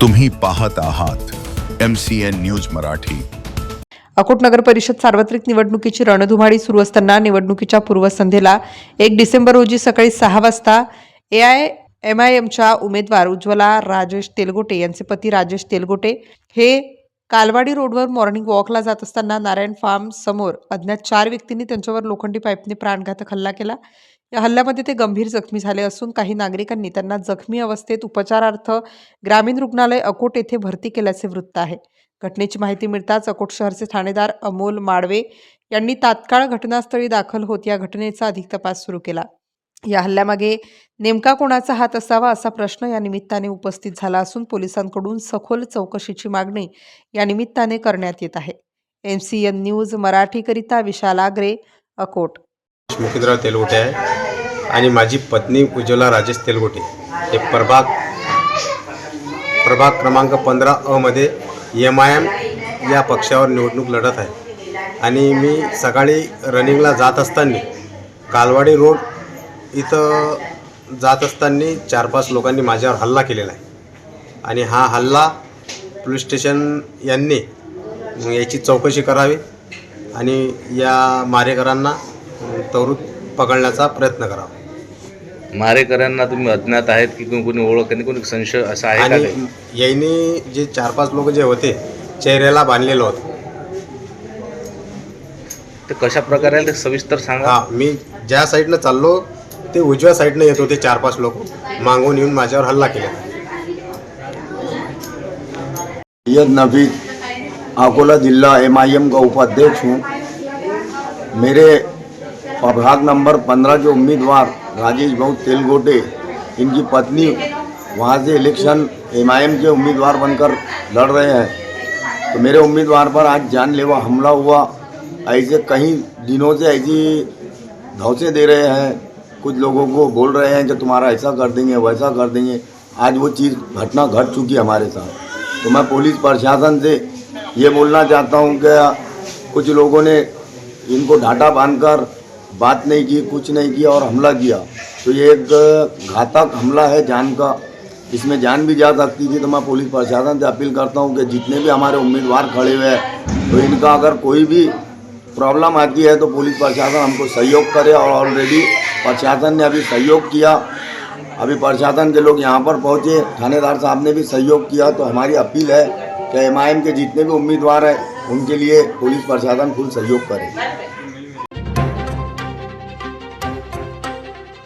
तुम्ही पाहत आहात M C N news Marathi. Akot नगर परिषद सार्वत्रिक निवडणुकीची रणधुमाळी सुरू असताना निवडणुकीच्या पूर्वसंध्येला एक डिसेंबर रोजी सकाळी सहा वाजता ए आय एम आय एमच्या उमेदवार उज्ज्वला राजेश तेलगोटे यांचे पती राजेश तेलगोटे हे कालवाडी रोडवर मॉर्निंग वॉकला जात असताना नारायण फार्म समोर अज्ञात चार व्यक्तींनी त्यांच्यावर लोखंडी पाईपने प्राणघातक हल्ला केला. या हल्ल्यामध्ये ते गंभीर जखमी झाले असून काही नागरिकांनी त्यांना जखमी अवस्थेत उपचारार्थ ग्रामीण रुग्णालय अकोट येथे भरती केल्याचे वृत्त आहे. घटनेची माहिती मिळताच अकोट शहरचे ठाणेदार अमोल माडवे यांनी तात्काळ घटनास्थळी दाखल होत या घटनेचा अधिक तपास सुरू केला. या हल्ल्यामागे नेमका कोणाचा हात असावा असा प्रश्न या निमित्ताने उपस्थित झाला असून पोलिसांकडून सखोल चौकशीची मागणी या निमित्ताने करण्यात येत आहे. एम सी एन न्यूज मराठीकरिता विशाल आग्रे अकोट. मुकुंदराव तेलगोटे आहे आणि माझी पत्नी उज्ज्वला राजेश तेलगोटे. हे प्रभाग प्रभाग क्रमांक पंधरा अमध्ये एम आय एम या पक्षावर निवडणूक लढत आहे. आणि मी सकाळी रनिंगला जात असताना कालवाडी रोड इथं जात असताना चार पाच लोकांनी माझ्यावर हल्ला केलेला आहे. आणि हा हल्ला पोलीस स्टेशन यांनी याची चौकशी करावी आणि या मारेकरांना त्वरित पकडण्याचा प्रयत्न करावा मारेकऱ्यांना तुम्ही अज्ञात आहेत की कोणी कोणी ओळख आणि कोणी संशय असा आहे का आणि? यांनी जे चार पाच लोक जे होते चेहऱ्याला बांधलेलं होतं. ते कशा प्रकारे आले? ते सविस्तर सांगा. हा मी ज्या साईडनं चाललो ते उजव्या साईडनं येत होते चार पाच लोक. मागून येऊन माझ्यावर हल्ला केला. सैयद नफीस अकोला जिला एमआईएम का उपाध्यक्ष हूँ. मेरे प्रभाग नंबर पंद्रह के उम्मीदवार राजेश भाऊ तेलगोटे, इनकी पत्नी, वहाँ से इलेक्शन एमआईएम के उम्मीदवार बनकर लड़ रहे हैं। तो मेरे उम्मीदवार पर आज जानलेवा हमला हुआ। ऐसे कई दिनों से ऐसी धौसे दे रहे हैं। कुछ लोगों को बोल रहे हैं कि तुम्हारा ऐसा कर देंगे, वैसा कर देंगे। आज वो चीज़, घटना घट चुकी हमारे साथ। तो मैं पुलिस प्रशासन से ये बोलना चाहता हूँ कि कुछ लोगों ने इनको ढाटा बांधकर बात नहीं की, कुछ नहीं किया और हमला किया। तो ये एक घातक हमला है जान का। इसमें जान भी जा सकती थी तो मैं पुलिस प्रशासन से अपील करता हूँ कि जितने भी हमारे उम्मीदवार खड़े हुए हैं तो इनका अगर कोई भी प्रॉब्लम आती है तो पुलिस प्रशासन हमको सहयोग करे। और ऑलरेडी प्रशासन ने अभी सहयोग किया। अभी प्रशासन के लोग यहाँ पर पहुँचे। थानेदार साहब ने भी सहयोग किया। तो हमारी अपील है कि एमआईएम के जितने भी उम्मीदवार हैं, उनके लिए पुलिस प्रशासन फुल सहयोग करे।